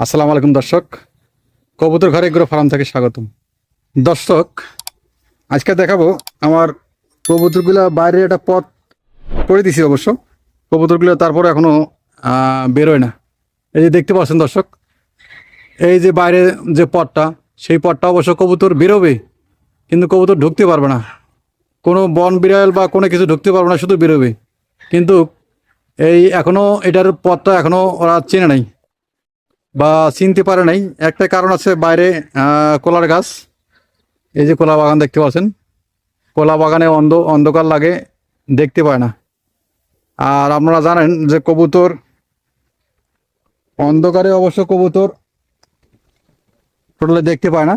আসসালামু আলাইকুম দর্শক। কবুতর ঘরে এগ্রো ফার্ম থেকে স্বাগতম। দর্শক আজকে দেখাবো আমার কবুতরগুলো বাইরে একটা পথ করে দিছি অবশ্য। কবুতরগুলো তারপরে এখনও আহ, বেরোয় না। এই যে দেখতে পাচ্ছেন দর্শক এই যে বাইরে যে পথটা সেই পথটা অবশ্য কবুতর বেরোবে কিন্তু কবুতর ঢুকতে পারবে না। কোনো বন বিড়াল বা কোনো কিছু ঢুকতে পারবে না শুধু বেরোবে। কিন্তু এই এখনও এটার পথটা এখনও ওরা চেনে নাই। বা চিনতে পারে নাই। একটা কারণ আছে বাইরে কলার গাছ। এই যে কলা বাগান দেখতে পাচ্ছেন। কলা বাগানে অন্ধ, অন্ধকার লাগে, দেখতে পায় না। আর আপনারা জানেন যে কবুতর, অন্ধকারে অবশ্য কবুতর টোটালে দেখতে পায় না।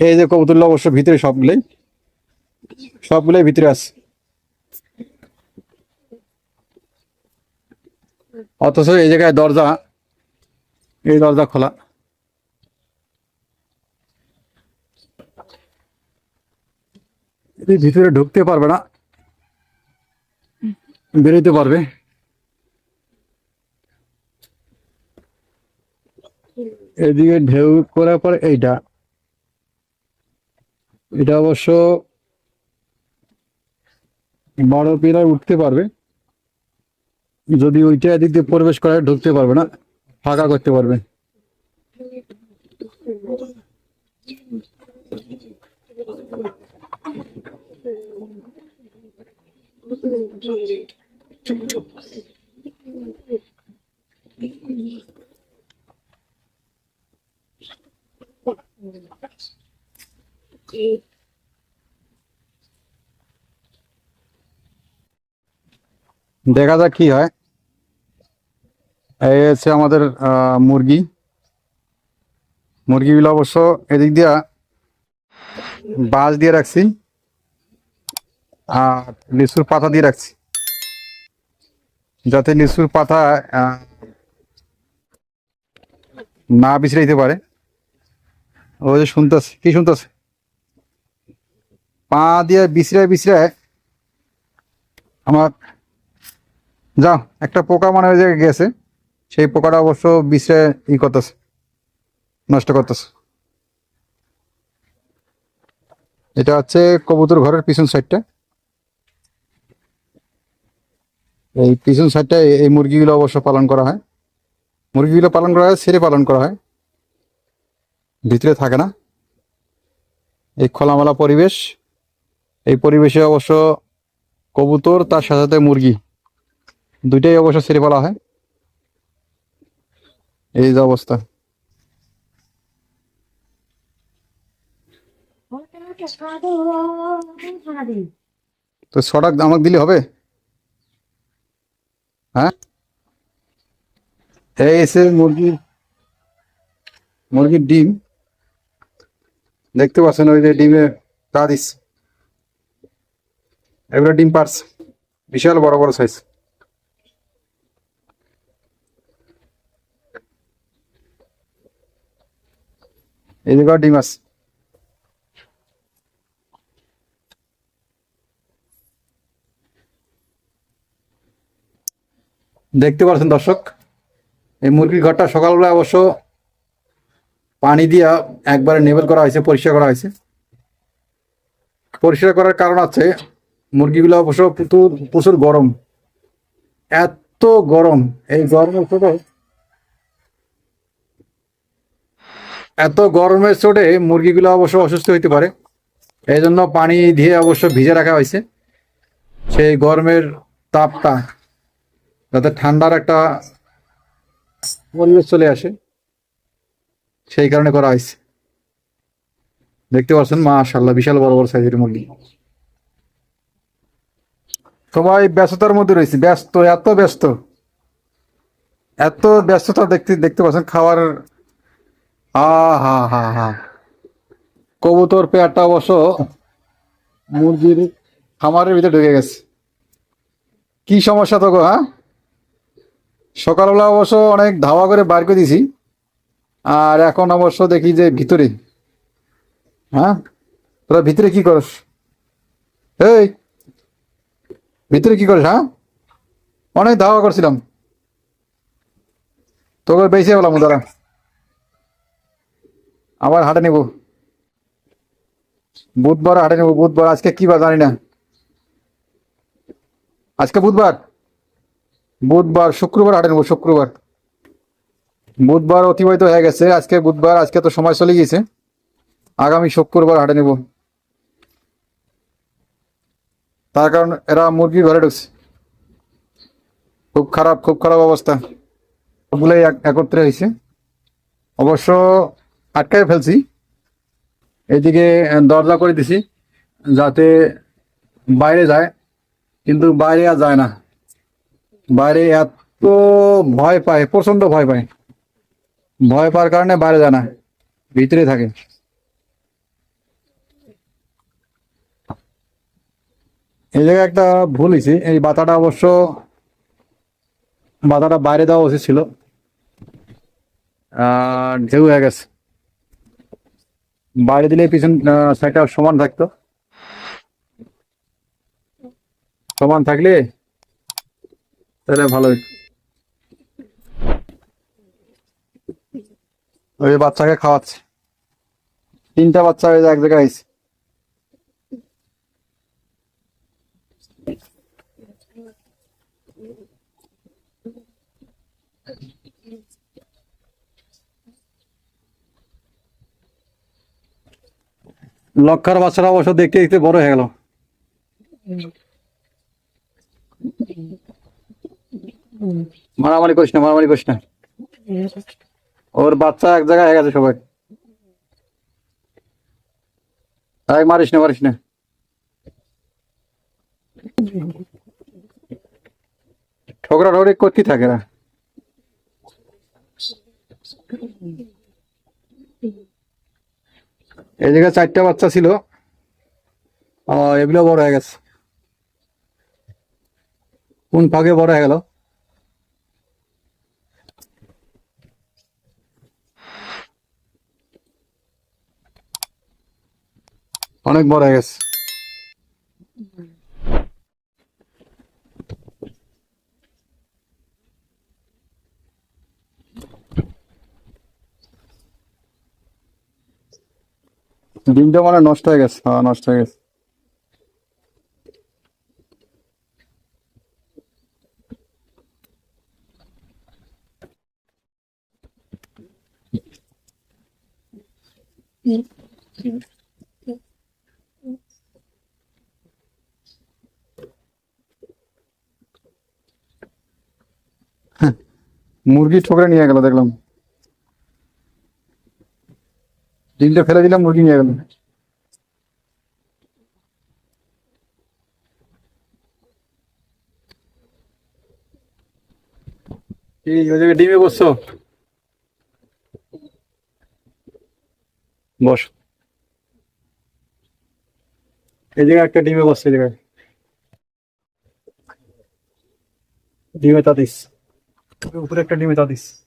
এই যে কবুতরগুলো অবশ্য ভিতরে সবগুলোই সবগুলোই ভিতরে আছে। অথচ এই জায়গায় দরজা, এই দরজা খোলা। ভিতরে ঢুকতে পারবে না। বেরোতে পারবে। এদিকে ঢেউ করার পর এইটা। এটা অবশ্য বড় পিলার উঠতে পারবে। যদি ওইটা এদিক দিয়ে প্রবেশ করে ঢুকতে পারবে না ফাঁকা করতে পারবে। দেখা যাক কি হয়। এই হচ্ছে আমাদের মুরগি। মুরগিগুলো অবশ্য এদিক দিয়া বাঁশ দিয়ে রাখছি আর লিচুর পাতা দিয়ে রাখছি। যাতে লিচুর পাতা না বিছড়াইতে পারে। ও যে শুনতেছে, কি শুনতেছে? পা দিয়ে বিছড়ায় বিছড়ায় আমার যাও, একটা পোকা মানে ওই জায়গায় গেছে। সেই পোকাটা অবশ্য বিশ্রে ই করতেছে, নষ্ট করতেছে। এটা হচ্ছে কবুতর ঘরের পিছন সাইডটা। এই পিছন সাইডটা এই মুরগিগুলো অবশ্য পালন করা হয়। মুরগিগুলো পালন করা হয়, ছেড়ে পালন করা হয়। ভিতরে থাকে না। এই খোলামেলা পরিবেশ। এই পরিবেশে অবশ্য কবুতর, তার সাথে সাথে মুরগি। দুইটাই অবশ্য ছেড়ে ফেলা হয়। এই যে অবস্থা। তো ছটা আমাকে দিলে হবে? হ্যাঁ? এই এসে মুরগি, মুরগির ডিম। দেখতে পাচ্ছেন ওই যে ডিমে তা দিস এগুলো ডিম পার্স বিশাল বড় বড় সাইজ এই ডিম আছে? দেখতে পাচ্ছেন দর্শক, এই মুরগির ঘরটা সকালবেলা অবশ্য পানি দিয়া একবারে নেবেল করা হয়েছে, পরিষ্কার করা হয়েছে। পরিষ্কার করার কারণ আছে, মুরগিগুলো অবশ্য প্রচুর প্রচুর গরম। এত গরম, এই গরমের চোটে এত গরমের চোটে মুরগিগুলো অবশ্য অসুস্থ হইতে পারে। এই জন্য পানি দিয়ে অবশ্য ভিজে রাখা হয়েছে। সেই গরমের তাপটা যাতে ঠান্ডার একটা পরিবেশ চলে আসে, সেই কারণে করা হয়েছে। দেখতে পাচ্ছেন মাশাল্লাহ বিশাল বড় বড় সাইজের মুরগি। সবাই ব্যস্ততার মধ্যে রয়েছে। ব্যস্ত, এত ব্যস্ত। এত ব্যস্ততা দেখতে দেখতে পাচ্ছেন, খাওয়ার হা হা হা কবুতর পেয়ারটা অবশ্য মুরগির খামারের ভিতরে ঢুকে গেছে। কি সমস্যা তো গো হ্যাঁ? সকালবেলা অবশ্য অনেক ধাওয়া করে বার করে দিছি। আর এখন অবশ্য দেখি যে ভিতরে হ্যাঁ? তোরা ভিতরে কি করস? এই, ভিতরে কি করিস হ্যাঁ? অনেক ধাওয়া করছিলাম। তোকে বেশি বললাম দাঁড়া। আবার হাটে নেব। বুধবার হাটে নেব। বুধবার, আজকে কি বার জানি না। আজকে বুধবার? বুধবার, শুক্রবার হাটে নেব, শুক্রবার। বুধবার অতিবাহিত হয়ে গেছে। আজকে বুধবার, আজকে তো সময় চলে গিয়েছে। আগামী শুক্রবার হাটে নেব। তার কারণ এরা মুরগি ঘরে ঢুকছে। খুব খারাপ খুব খারাপ অবস্থা। সবগুলোই এক- একত্রে হয়েছে। অবশ্য আটকায় ফেলছি। এদিকে দরজা করে দিছি, যাতে বাইরে যায়, কিন্তু বাইরে আর যায় না। বাইরে এত ভয় পায় প্রচণ্ড ভয় পায়। ভয় পাওয়ার কারণে বাইরে যায় না, ভিতরে থাকে। এই জায়গায় একটা ভুল হয়েছে, এই বাতাটা অবশ্য বাতাটা বাইরে দেওয়া উচিত ছিল। আর ঢেউ হয়ে গেছে। বাইরে দিলে পিছন সাইডটা সমান থাকতো। সমান থাকলে তাহলে ভালো ওই বাচ্চাকে খাওয়াচ্ছে। তিনটা বাচ্চা এক জায়গায় আইছে। লক্ষার বাচ্চারা অবশ্য দেখতে দেখতে বড় হয়ে গেল। মারামারি করিস না, মারামারি করিস না। ওর বাচ্চা এক জায়গায় হয়ে গেছে সবাই। তাই মারিস না মারিস না। ঠোকরা ঠোকরি করতে থাকে না? এই জায়গায় চারটা বাচ্চা ছিল। এগুলো বড় হয়ে গেছে। কোন ফাঁকে বড় হয়ে গেল? অনেক বড় হয়ে গেছে। ডিমটা মানে নষ্ট হয়ে গেছে হ্যাঁ নষ্ট হয়ে গেছে। মুরগি ঠোকরে নিয়ে গেল দেখলাম। ডিমটা ফেলে দিলাম মুরগি নিয়ে গেল। এই ওই জায়গায় ডিমে বসছো? বস। এই জায়গায় একটা ডিমে বসছে, এই জায়গায়। ডিমে তাতিস। উপরে একটা ডিমে তাতিস।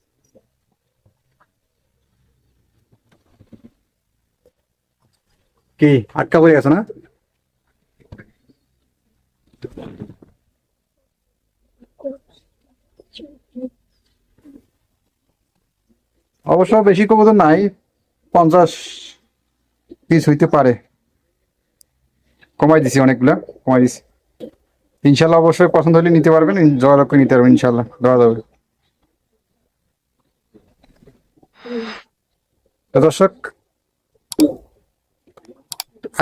কি, আটকা পড়ে গেছে না? অবশ্য বেশি কবুতর নাই, পঞ্চাশ পিস হইতে পারে। কমাই দিছি অনেকগুলা, কমাই দিছি। ইনশাল্লাহ অবশ্যই পছন্দ হলে নিতে পারবেন যোগাযোগ করে নিতে পারবেন ইনশাল্লাহ দেওয়া যাবে। দর্শক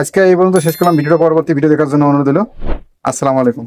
আজকে এই পর্যন্ত শেষ করলাম। ভিডিওটা পরবর্তী ভিডিও দেখার জন্য অনুরোধ হলো আসসালামু আলাইকুম।